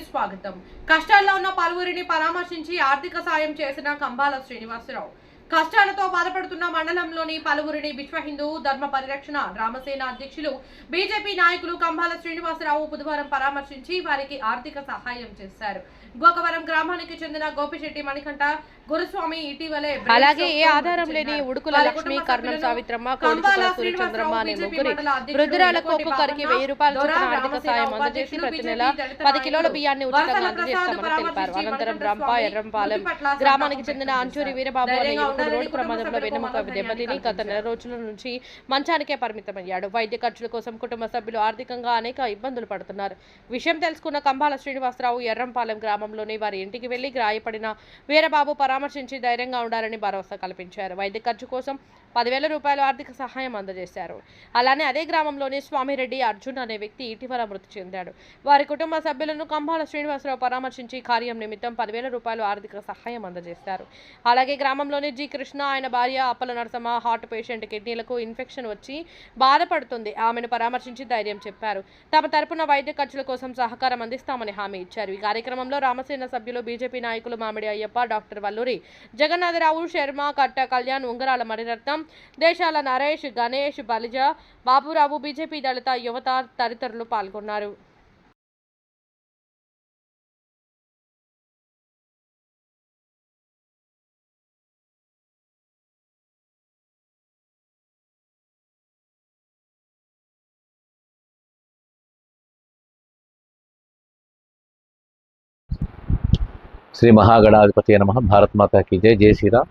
స్వాగతం. కష్టాల్లో ఉన్న పలువురిని పరామర్శించి ఆర్థిక సాయం చేసిన కంబాల శ్రీనివాసరావు. కష్టాలతో బాధపడుతున్న మండలంలోని పలువురిని విశ్వ హిందూ ధర్మ పరిరక్షణ రామసేన అధ్యక్షులు బీజేపీ నాయకులు కంబాల శ్రీనివాసరావు బుధవారం పరామర్శించి వారికి ఆర్థిక సహాయం చేశారు గోకవరం గ్రామానికి చెందిన గోపిశెట్టి మణికంఠ గురుస్వామి ఇటీవలే అలాగే ఏ ఆధారం లేని. ఉడుకుల లక్ష్మి కర్ణం సావిత్రమ్మ కంబాల సూర్యచంద్రమ్మ అనే ముగ్గురి వృద్ధురాలకు ఒక్కొక్కరికి వెయ్యి రూపాయల చొప్పున ఆర్థిక సాయం అందజేసి ప్రతి నెల పది కిలోల బియ్యాన్ని ఉచితంగా అందజేస్తామని తెలిపారు అనంతరం రంప ఎర్రంపాలెం గ్రామానికి చెందిన అంచూరి. వీరబాబు ఉండాలని రోడ్డు ప్రమాదంలో వెన్నెముక దెబ్బతిని గత. నెల రోజుల నుంచి మంచానికే పరిమితమయ్యాడు. వైద్య ఖర్చుల కోసం కుటుంబ సభ్యులు ఆర్థికంగా అనేక ఇబ్బందులు పడుతున్నారు. విషయం తెలుసుకున్న కంబాల శ్రీనివాసరావు ఎర్రంపాలెం గ్రామంలోని వారి ఇంటికి వెళ్ళి గాయపడిన వీరబాబు పరామర్శించి ధైర్యంగా ఉండాలని భరోసా కల్పించారు. వైద్య ఖర్చు కోసం పదివేల రూపాయల ఆర్థిక సహాయం అందజేశారు. అలానే అదే గ్రామంలోని స్వామిరెడ్డి అర్జున్ అనే వ్యక్తి ఇటీవల మృతి చెందాడు. వారి కుటుంబ సభ్యులను కంభాల శ్రీనివాసరావు పరామర్శించి కార్యం నిమిత్తం పదివేల రూపాయలు ఆర్థిక సహాయం అందజేశారు. అలాగే గ్రామంలోని జి కృష్ణ ఆయన భార్య అప్పల నరసమ్మ హార్ట్ పేషెంట్ కిడ్నీలకు ఇన్ఫెక్షన్ వచ్చి బాధపడుతుంది. ఆమెను పరామర్శించి ధైర్యం చెప్పారు. తమ తరపున వైద్య ఖర్చుల కోసం సహకారం అందిస్తామని హామీ ఇచ్చారు. ఈ కార్యక్రమంలో రామసేన సభ్యులు బీజేపీ నాయకులు మామిడి అయ్యప్ప డాక్టర్ వల్లూరి జగన్నాథరావు శర్మ కట్ట కళ్యాణ్ ఉంగరాల మణిరత్నం దేశాల నరేష్ గణేష్ బలిజ బాబురావు బీజేపీ దళిత యువత తదితరులు పాల్గొన్నారు. శ్రీ మహాగణాధిపతి నమ భారత్ మాతాకి జై జై శ్రీరామ్.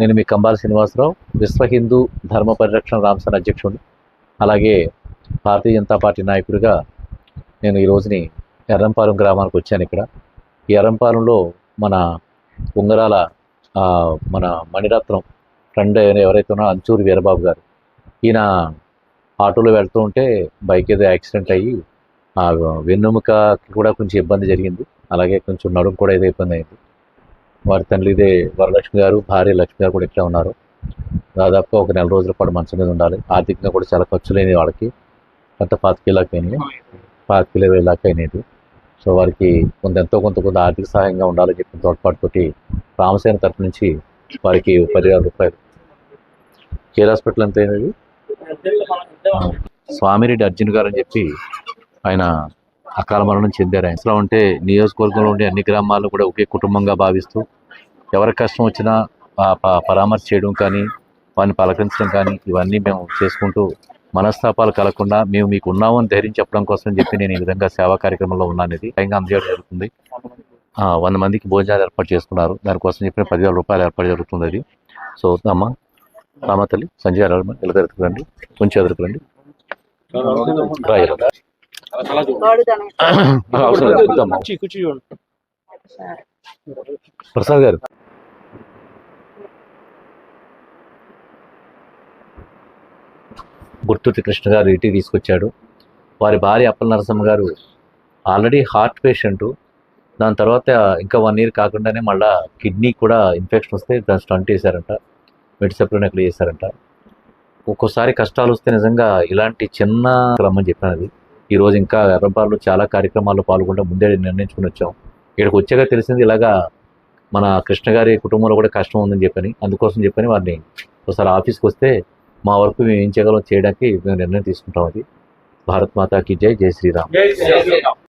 నేను మీ కంబాల శ్రీనివాసరావు విశ్వ హిందూ ధర్మ పరిరక్షణ రామసేన అధ్యక్షుడు అలాగే భారతీయ జనతా పార్టీ నాయకుడిగా నేను ఈ రోజుని ఎర్రంపాలెం గ్రామానికి వచ్చాను ఇక్కడ. ఈ ఎర్రంపాలెంలో మన ఉంగరాల మన మణిరత్నం ఫ్రెండ్ ఎవరైతే ఉన్నారో అంచూరి వీరబాబు గారు ఈయన ఆటోలో వెళ్తూ ఉంటే బైక్ ఏదో యాక్సిడెంట్ అయ్యి ఆ వెన్నెముకకి కూడా కొంచెం ఇబ్బంది జరిగింది. అలాగే కొంచెం నడుము కూడా ఏదో ఇబ్బంది అయింది. వారి తండ్రి ఇదే వరలక్ష్మి గారు భార్య లక్ష్మి గారు కూడా ఇట్లా ఉన్నారు. దాదాపుగా ఒక నెల రోజుల పాటు మంచం మీద ఉండాలి. ఆర్థికంగా కూడా చాలా ఖర్చులైనవి వాళ్ళకి కొంత పాతికేళ్ళకి అయినాయి. పాతికేళ్ళ వేలాకి అయినది సో వారికి కొంత ఎంతో కొంత కొంత ఆర్థిక సహాయంగా ఉండాలని చెప్పిన తోడ్పాటుతోటి రామసేన తరపు నుంచి వారికి పదివేల రూపాయలు. కేర్ హాస్పిటల్ ఎంత అయినది? స్వామిరెడ్డి అర్జున్ గారు అని చెప్పి ఆయన అకాల మరణం చెందారు. ఆయన ఉంటే నియోజకవర్గంలో ఉండే అన్ని గ్రామాల్లో కూడా ఒకే కుటుంబంగా భావిస్తూ ఎవరి కష్టం వచ్చినా ప- పరామర్శ చేయడం కానీ వారిని పలకరించడం కానీ ఇవన్నీ మేము చేసుకుంటూ మనస్తాపాలు కలగకుండా మేము మీకు ఉన్నామని ధైర్యం చెప్పడం కోసం చెప్పి నేను ఈ విధంగా సేవా కార్యక్రమంలో ఉన్నాను ఇది స్వయంగా అందజేయడం జరుగుతుంది. వంద మందికి భోజనాలు ఏర్పాటు చేసుకున్నారు. దానికోసం చెప్పిన పదివేల రూపాయలు ఏర్పాటు జరుగుతుంది అది. సో అమ్మ రామ తల్లి సంజయ్ గారు ఇలా రండి కొంచెం ఎదురుకురండి ప్రసాద్ గారు. గుర్తుటి కృష్ణ గారు ఇంటికి తీసుకొచ్చాడు. వారి భార్య అప్పల నరసమ్మ గారు ఆల్రెడీ హార్ట్ పేషెంట్. దాని తర్వాత ఇంకా వన్ ఇయర్ కాకుండానే మళ్ళా కిడ్నీ కూడా ఇన్ఫెక్షన్ వస్తే దాన్ని స్టంట్ వేశారంట మెడిసెప్లోనెక్లు చేశారంట. ఒక్కోసారి కష్టాలు వస్తే నిజంగా ఇలాంటి చిన్న రమ్మని చెప్పాను అది. ఈరోజు ఇంకా ఎర్రబార్లో చాలా కార్యక్రమాల్లో పాల్గొంటే ముందే నిర్ణయించుకుని వచ్చాం. ఇక్కడికి వచ్చాక తెలిసింది ఇలాగా మన కృష్ణ గారి కుటుంబంలో కూడా కష్టం ఉందని చెప్పని అందుకోసం చెప్పని వారిని ఒకసారి ఆఫీస్కి వస్తే మా వరకు మేము ఏం చేయగలం చేయడానికి మేము నిర్ణయం తీసుకుంటాం అది. భారత్ మాతాకి జై జై శ్రీరామ్.